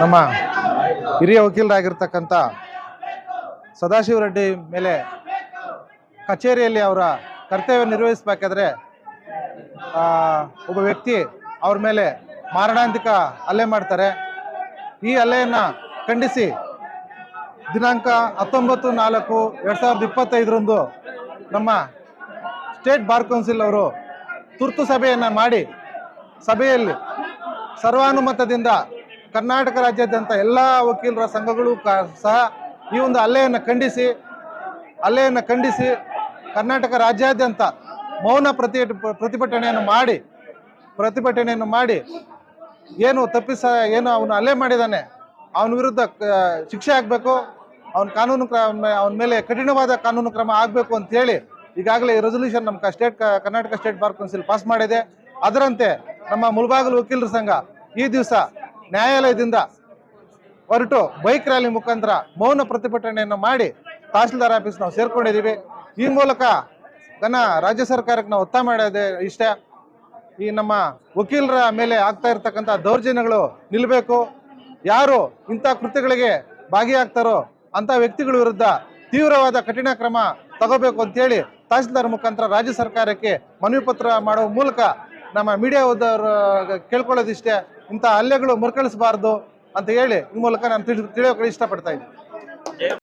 ನಮ್ಮ ಹಿರಿಯ ವಕೀಲರಾಗಿರ್ತಕ್ಕಂಥ ಸದಾಶಿವರೆಡ್ಡಿ ಮೇಲೆ ಕಚೇರಿಯಲ್ಲಿ ಅವರ ಕರ್ತವ್ಯ ನಿರ್ವಹಿಸಬೇಕಾದ್ರೆ ಒಬ್ಬ ವ್ಯಕ್ತಿ ಅವ್ರ ಮೇಲೆ ಮಾರಣಾಂತಿಕ ಹಲ್ಲೆ ಮಾಡ್ತಾರೆ. ಈ ಹಲ್ಲೆಯನ್ನು ಖಂಡಿಸಿ ದಿನಾಂಕ ಹತ್ತೊಂಬತ್ತು ನಾಲ್ಕು ಎರಡು ಸಾವಿರದ ಇಪ್ಪತ್ತೈದರಂದು ನಮ್ಮ ಸ್ಟೇಟ್ ಬಾರ್ ಕೌನ್ಸಿಲ್ ಅವರು ತುರ್ತು ಸಭೆಯನ್ನು ಮಾಡಿ, ಸಭೆಯಲ್ಲಿ ಸರ್ವಾನುಮತದಿಂದ ಕರ್ನಾಟಕ ರಾಜ್ಯಾದ್ಯಂತ ಎಲ್ಲ ವಕೀಲರ ಸಂಘಗಳು ಸಹ ಈ ಒಂದು ಹಲ್ಲೆಯನ್ನು ಖಂಡಿಸಿ ಹಲ್ಲೆಯನ್ನು ಖಂಡಿಸಿ ಕರ್ನಾಟಕ ರಾಜ್ಯಾದ್ಯಂತ ಮೌನ ಪ್ರತಿ ಪ್ರತಿಭಟನೆಯನ್ನು ಮಾಡಿ ಪ್ರತಿಭಟನೆಯನ್ನು ಮಾಡಿ ಏನು ತಪ್ಪಿಸ ಏನು ಅವನು ಹಲ್ಲೆ ಮಾಡಿದ್ದಾನೆ ಅವನ ವಿರುದ್ಧ ಶಿಕ್ಷೆ ಆಗಬೇಕು, ಅವನ ಕಾನೂನು ಕ್ರಮ ಅವನ ಮೇಲೆ ಕಠಿಣವಾದ ಕಾನೂನು ಕ್ರಮ ಆಗಬೇಕು ಅಂತೇಳಿ ಈಗಾಗಲೇ ಈಗಾಗಲೇ ರೆಸೊಲ್ಯೂಷನ್ ನಮ್ಮ state Karnataka state bar council pass ಮಾಡಿದೆ. ಅದರಂತೆ ನಮ್ಮ ಮುಳಬಾಗಿಲು ವಕೀಲರ ಸಂಘ ಈ ದಿವಸ ನ್ಯಾಯಾಲಯದಿಂದ ಹೊರಟು ಬೈಕ್ ರ್ಯಾಲಿ ಮುಖಾಂತರ ಮೌನ ಪ್ರತಿಭಟನೆಯನ್ನು ಮಾಡಿ ತಹಸೀಲ್ದಾರ್ ಆಫೀಸ್ ನಾವು ಸೇರ್ಕೊಂಡಿದ್ದೀವಿ. ಈ ಮೂಲಕ ಘನ ರಾಜ್ಯ ಸರ್ಕಾರಕ್ಕೆ ನಾವು ಒತ್ತಾಯ ಮಾಡೋದೇ ಇಷ್ಟ. ಈ ನಮ್ಮ ವಕೀಲರ ಮೇಲೆ ಆಗ್ತಾ ಇರ್ತಕ್ಕಂಥ ದೌರ್ಜನ್ಯಗಳು ನಿಲ್ಲಬೇಕು ಯಾರು ಇಂಥ ಕೃತ್ಯಗಳಿಗೆ ಭಾಗಿಯಾಗ್ತಾರೋ ಅಂಥ ವ್ಯಕ್ತಿಗಳ ವಿರುದ್ಧ ತೀವ್ರವಾದ ಕಠಿಣ ಕ್ರಮ ತಗೋಬೇಕು ಅಂತೇಳಿ ತಹಸೀಲ್ದಾರ್ ಮುಖಾಂತರ ರಾಜ್ಯ ಸರ್ಕಾರಕ್ಕೆ ಮನವಿ ಪತ್ರ ಮಾಡುವ ಮೂಲಕ ನಮ್ಮ ಮೀಡಿಯಾ ಹೋದವರು ಕೇಳ್ಕೊಳ್ಳೋದಿಷ್ಟೇ. ಇಂಥ ಹಲ್ಲೆಗಳು ಮರುಕಳಿಸಬಾರ್ದು ಅಂತ ಹೇಳಿ ಈ ಮೂಲಕ ನಾನು ತಿಳಿ, ತಿಳಿಯೋಕೆ ಇಷ್ಟಪಡ್ತಾ ಇದ್ದೀನಿ.